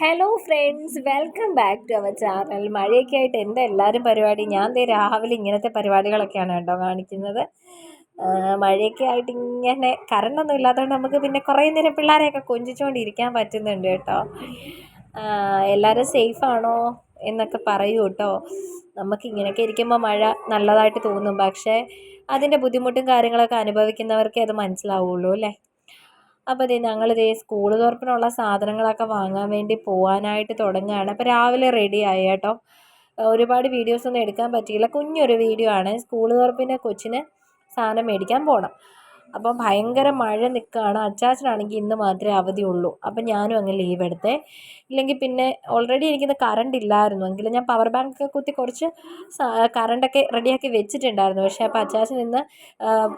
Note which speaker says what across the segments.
Speaker 1: Hello friends welcome back to our channel മഴയൊക്കെ ആയിട്ട് എന്റെ എല്ലാവരും പരിപാടി? ഞാൻ ദേ രാവിലെ ഇങ്ങനത്തെ പരിപാടികളൊക്കെയാണ് കേട്ടോ കാണിക്കുന്നത്. മഴയൊക്കെ ആയിട്ട് ഇങ്ങനെ കറണ്ടൊന്നും ഇല്ലാത്തതുകൊണ്ട് നമുക്ക് പിന്നെ കുറേ നേരം പിള്ളേരെയൊക്കെ കൊഞ്ചിച്ചുകൊണ്ടിരിക്കാൻ പറ്റുന്നുണ്ട് കേട്ടോ. എല്ലാവരും സേഫാണോ എന്നൊക്കെ പറയൂ കേട്ടോ. നമുക്ക് ഇങ്ങനെയൊക്കെ ഇരിക്കുമ്പോൾ മഴ നല്ലതായിട്ട് തോന്നും. പക്ഷേ അതിന്റെ ബുദ്ധിമുട്ടും കാര്യങ്ങളൊക്കെ അനുഭവിക്കുന്നവർക്കേ അത് മനസ്സിലാവുള്ളൂ അല്ലേ? അപ്പോൾ ദേ ഞങ്ങളിതേ സ്കൂൾ തുറപ്പിനുള്ള സാധനങ്ങളൊക്കെ വാങ്ങാൻ വേണ്ടി പോകാനായിട്ട് തുടങ്ങുകയാണ്. അപ്പോൾ രാവിലെ റെഡി ആയി കേട്ടോ. ഒരുപാട് വീഡിയോസ് ഒന്നും എടുക്കാൻ പറ്റിയില്ല. കുഞ്ഞൊരു വീഡിയോ ആണ്. സ്കൂൾ തുറപ്പിന്റെ കൊച്ചിന് സാധനം മേടിക്കാൻ പോകണം അപ്പം ഭയങ്കര മഴ നിൽക്കുകയാണ് അച്ചാച്ചനാണെങ്കിൽ ഇന്ന് മാത്രമേ അവധി ഉള്ളൂ. അപ്പം ഞാനും അങ്ങ് ലീവ് എടുത്തേ. ഇല്ലെങ്കിൽ പിന്നെ ഓൾറെഡി എനിക്കിന്ന് കറണ്ട് ഇല്ലായിരുന്നു. എങ്കിലും ഞാൻ പവർ ബാങ്ക് കുത്തി കുറച്ച് കറണ്ടൊക്കെ റെഡിയാക്കി വെച്ചിട്ടുണ്ടായിരുന്നു. പക്ഷേ അപ്പോൾ അച്ചാച്ചൻ ഇന്ന്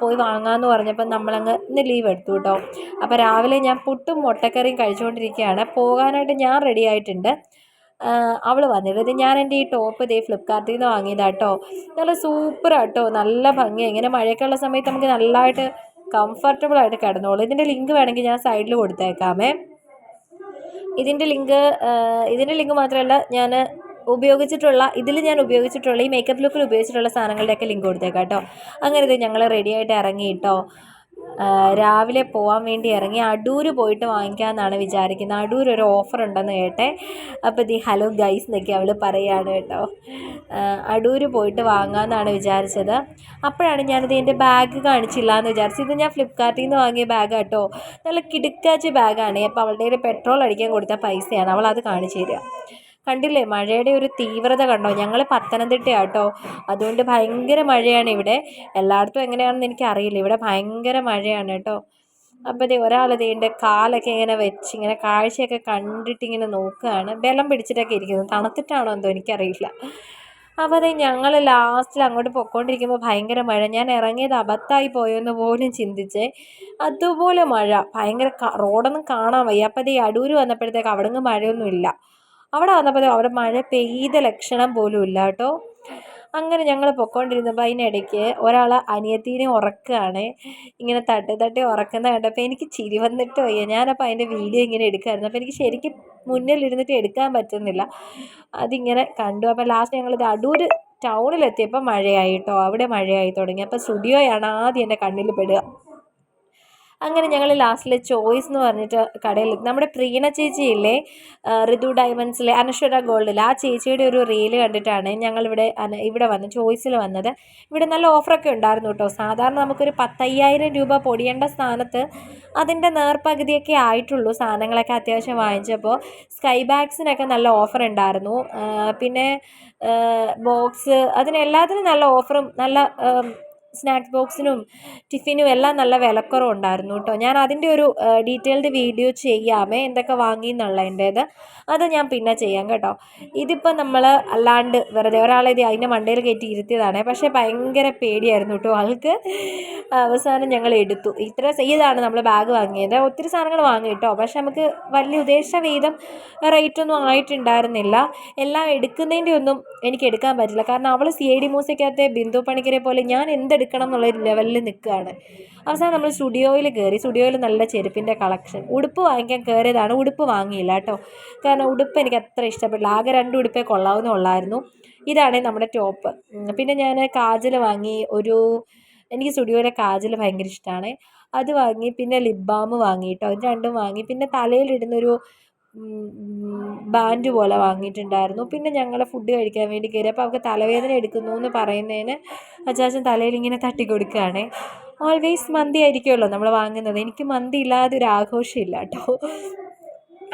Speaker 1: പോയി വാങ്ങാമെന്ന് പറഞ്ഞപ്പോൾ നമ്മളങ്ങ് ഇന്ന് ലീവ് എടുത്തു കേട്ടോ അപ്പോൾ രാവിലെ ഞാൻ പുട്ടും മുട്ടക്കറിയും കഴിച്ചുകൊണ്ടിരിക്കുകയാണ്. പോകാനായിട്ട് ഞാൻ റെഡി ആയിട്ടുണ്ട്. അവൾ വന്നിരുന്നത് ഞാൻ എന്റെ ഈ ടോപ്പ് ഇതേ ഫ്ലിപ്കാർട്ടിൽ നിന്ന് വാങ്ങിയതാട്ടോ നല്ല സൂപ്പറാട്ടോ നല്ല ഭംഗി ഇങ്ങനെ മഴയൊക്കെ ഉള്ള സമയത്ത് നമുക്ക് നല്ലതായിട്ട് കംഫർട്ടബിൾ ആയിട്ട് കിടന്നോളൂ. ഇതിന്റെ ലിങ്ക് വേണമെങ്കിൽ ഞാൻ സൈഡിൽ കൊടുത്തേക്കാമേ. ഇതിന്റെ ലിങ്ക് ഇതിന്റെ ലിങ്ക് മാത്രമല്ല ഞാൻ ഉപയോഗിച്ചിട്ടുള്ള ഇതിൽ ഞാൻ ഉപയോഗിച്ചിട്ടുള്ള ഈ മേക്കപ്പ് ലുക്കിൽ ഉപയോഗിച്ചിട്ടുള്ള സാധനങ്ങളുടെയൊക്കെ ലിങ്ക് കൊടുത്തേക്കാം കേട്ടോ അങ്ങനെ ഇത് ഞങ്ങൾ റെഡി ആയിട്ട് ഇറങ്ങി കേട്ടോ രാവിലെ പോകാൻ വേണ്ടി ഇറങ്ങി അടൂർ പോയിട്ട് വാങ്ങിക്കാമെന്നാണ് വിചാരിക്കുന്നത്. അടൂർ ഒരു ഓഫർ ഉണ്ടെന്ന് കേട്ടെ. അപ്പോൾ ദി ഹലോ ഗൈസ് എന്നൊക്കെ അവൾ പറയുകയാണ് കേട്ടോ. അടൂർ പോയിട്ട് വാങ്ങാമെന്നാണ് വിചാരിച്ചത്. അപ്പോഴാണ് ഞാനിത് എന്റെ ബാഗ് കാണിച്ചില്ല എന്ന് വിചാരിച്ചത്. ഇത് ഞാൻ ഫ്ലിപ്കാർട്ടിൽ നിന്ന് വാങ്ങിയ ബാഗ് കേട്ടോ നല്ല കിടുക്കാച്ച ബാഗാണ് അപ്പോൾ അവളുടെ പെട്രോൾ അടിക്കാൻ കൊടുത്ത പൈസയാണ്. അവൾ അത് കാണിച്ചു തരിക കണ്ടില്ലേ? മഴയുടെ ഒരു തീവ്രത കണ്ടോ? ഞങ്ങൾ പത്തനംതിട്ട കേട്ടോ അതുകൊണ്ട് ഭയങ്കര മഴയാണ് ഇവിടെ. എല്ലായിടത്തും എങ്ങനെയാണെന്ന് എനിക്ക് അറിയില്ല. ഇവിടെ ഭയങ്കര മഴയാണ് കേട്ടോ. അപ്പോൾ ദേ ഒരാൾ ദേ കാലൊക്കെ ഇങ്ങനെ വെച്ച് ഇങ്ങനെ കാഴ്ചയൊക്കെ കണ്ടിട്ട് ഇങ്ങനെ നോക്കുകയാണ്. ബലം പിടിച്ചിട്ടൊക്കെ ഇരിക്കുന്നത് തണുത്തിട്ടാണോ എന്തോ എനിക്കറിയില്ല. അപ്പോൾ അതെ ഞങ്ങൾ ലാസ്റ്റിൽ അങ്ങോട്ട് പൊയ്ക്കൊണ്ടിരിക്കുമ്പോൾ ഭയങ്കര മഴ. ഞാൻ ഇറങ്ങിയത് അബദ്ധമായി പോയെന്ന് പോലും ചിന്തിച്ചേ. അതുപോലെ മഴ. ഭയങ്കര റോഡൊന്നും കാണാൻ വയ്യ. അപ്പോൾ അതേ അടൂർ വന്നപ്പോഴത്തേക്ക് അവിടെ നിന്ന് മഴയൊന്നുമില്ല. അവിടെ വന്നപ്പോൾ അവിടെ മഴ പെയ്ത ലക്ഷണം പോലും ഇല്ല കേട്ടോ. അങ്ങനെ ഞങ്ങൾ പൊക്കോണ്ടിരുന്നപ്പോൾ അതിനിടയ്ക്ക് ഒരാൾ അനിയത്തീനെ ഉറക്കുകയാണ്. ഇങ്ങനെ തട്ടി തട്ടി ഉറക്കുന്ന കണ്ടപ്പോൾ എനിക്ക് ചിരി വന്നിട്ട് വയ്യ. ഞാനപ്പോൾ അതിന്റെ വീഡിയോ ഇങ്ങനെ എടുക്കുമായിരുന്നു അപ്പോൾ എനിക്ക് ശരിക്കും മുന്നിലിരുന്നിട്ട് എടുക്കാൻ പറ്റുന്നില്ല. അതിങ്ങനെ കണ്ടു. അപ്പോൾ ലാസ്റ്റ് ഞങ്ങളിത് അടൂർ ടൗണിലെത്തിയപ്പോൾ മഴയായി കേട്ടോ. അവിടെ മഴയായി തുടങ്ങി. അപ്പോൾ സ്റ്റുഡിയോയാണ് ആദ്യം എന്റെ കണ്ണിൽ പെടുക. അങ്ങനെ ഞങ്ങൾ ലാസ്റ്റിൽ ചോയ്സ് എന്ന് പറഞ്ഞിട്ട് കടയിൽ നമ്മുടെ പ്രീണ ചേച്ചിയില്ലേ ഋതു ഡയമണ്ട്സിലെ അനശ്വര ഗോൾഡിൽ ആ ചേച്ചിയുടെ ഒരു റീൽ കണ്ടിട്ടാണ് ഞങ്ങൾ ഇവിടെ വന്ന് ചോയ്സിൽ വന്നത്. ഇവിടെ നല്ല ഓഫറൊക്കെ ഉണ്ടായിരുന്നു കേട്ടോ സാധാരണ നമുക്കൊരു പത്തയ്യായിരം രൂപ പൊടിയേണ്ട സ്ഥാനത്ത് അതിന്റെ നേർപകുതിയൊക്കെ ആയിട്ടുള്ളൂ സാധനങ്ങളൊക്കെ അത്യാവശ്യം വാങ്ങിച്ചപ്പോൾ സ്കൈ ബാഗ്സിനൊക്കെ നല്ല ഓഫർ ഉണ്ടായിരുന്നു. പിന്നെ ബോക്സ് അതിനെല്ലാത്തിനും നല്ല ഓഫറും നല്ല സ്നാക്സ് ബോക്സിനും ടിഫിനും എല്ലാം നല്ല വിലക്കുറവുണ്ടായിരുന്നു കേട്ടോ. ഞാൻ അതിന്റെ ഒരു ഡീറ്റെയിൽഡ് വീഡിയോ ചെയ്യാമേ എന്തൊക്കെ വാങ്ങി എന്നുള്ളതിന്റേത്. അത് ഞാൻ പിന്നെ ചെയ്യാം കേട്ടോ. ഇതിപ്പോൾ നമ്മൾ അല്ലാണ്ട് വെറുതെ ഒരാളെ ഇത് അതിന്റെ മണ്ടയിൽ കയറ്റി ഇരുത്തിയതാണ് പക്ഷേ ഭയങ്കര പേടിയായിരുന്നു കേട്ടോ ആൾക്ക്. അവസാനം ഞങ്ങൾ എടുത്തു. ഇത്ര ഇതാണ് നമ്മൾ ബാഗ് വാങ്ങിയത്. ഒത്തിരി സാധനങ്ങൾ വാങ്ങി കേട്ടോ. പക്ഷെ നമുക്ക് വലിയ ഉദ്ദേശ വീതം റേറ്റൊന്നും ആയിട്ടുണ്ടായിരുന്നില്ല. എല്ലാം എടുക്കുന്നതിന്റെ ഒന്നും എനിക്ക് എടുക്കാൻ പറ്റില്ല. കാരണം അവൾ സി ഐ ഡി മ്യൂസിക്കകത്തെ ബിന്ദു പണിക്കരെ പോലെ ഞാൻ എന്തെടുക്കണം എന്നുള്ള ലെവലിൽ നിൽക്കുകയാണ് അവസാനം നമ്മൾ സ്റ്റുഡിയോയിൽ കയറി സ്റ്റുഡിയോയിൽ നല്ല ചെരുപ്പിന്റെ കളക്ഷൻ ഉടുപ്പ് വാങ്ങിക്കാൻ കയറിയതാണ് ഉടുപ്പ് വാങ്ങിയില്ല കേട്ടോ. കാരണം ഉടുപ്പ് എനിക്ക് അത്ര ഇഷ്ടപ്പെട്ടില്ല. ആകെ രണ്ട് ഉടുപ്പേ കൊള്ളാവുന്ന കൊള്ളാവുന്നുള്ളായിരുന്നു ഇതാണ് നമ്മുടെ ടോപ്പ് പിന്നെ ഞാൻ കാജൽ വാങ്ങി ഒരു എനിക്ക് സ്റ്റുഡിയോയിലെ കാജൽ ഭയങ്കര ഇഷ്ടമാണ് അത് വാങ്ങി പിന്നെ ലിപ് ബാം വാങ്ങി കേട്ടോ ഇത് രണ്ടും വാങ്ങി പിന്നെ തലയിലിടുന്നൊരു ബാൻഡ് പോലെ വാങ്ങിയിട്ടുണ്ടായിരുന്നു. പിന്നെ ഞങ്ങൾ ഫുഡ് കഴിക്കാൻ വേണ്ടി കയറി അപ്പോൾ അവൾക്ക് തലവേദന എടുക്കുന്നു എന്ന് പറയുന്നതിന് അച്ചാച്ചൻ തലയിൽ ഇങ്ങനെ തട്ടി കൊടുക്കുകയാണ്. ഓൾവേസ് മന്തി ആയിരിക്കുമല്ലോ നമ്മൾ വാങ്ങുന്നത്. എനിക്ക് മന്തി ഇല്ലാതെ ഒരു ആഘോഷമില്ല കേട്ടോ.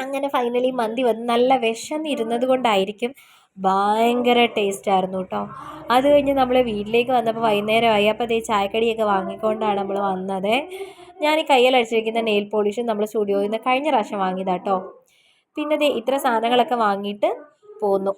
Speaker 1: അങ്ങനെ ഫൈനലി മന്തി വന്ന് നല്ല വിശന്നിരുന്നത് കൊണ്ടായിരിക്കും ഭയങ്കര ടേസ്റ്റ് ആയിരുന്നു കേട്ടോ. അത് കഴിഞ്ഞ് നമ്മൾ വീട്ടിലേക്ക് വന്നപ്പോൾ വൈകുന്നേരമായി. അപ്പോൾ അതേ ചായക്കടിയൊക്കെ വാങ്ങിക്കൊണ്ടാണ് നമ്മൾ വന്നത്. ഞാൻ ഈ കയ്യിൽ അടിച്ചിരിക്കുന്ന നെയിൽ പോളിഷും നമ്മൾ സ്റ്റുഡിയോയിൽ നിന്ന് കഴിഞ്ഞ പ്രാവശ്യം വാങ്ങിയതാട്ടോ പിന്നെ ദേ ഇത്ര സാധനങ്ങളൊക്കെ വാങ്ങിയിട്ട് പോന്നു.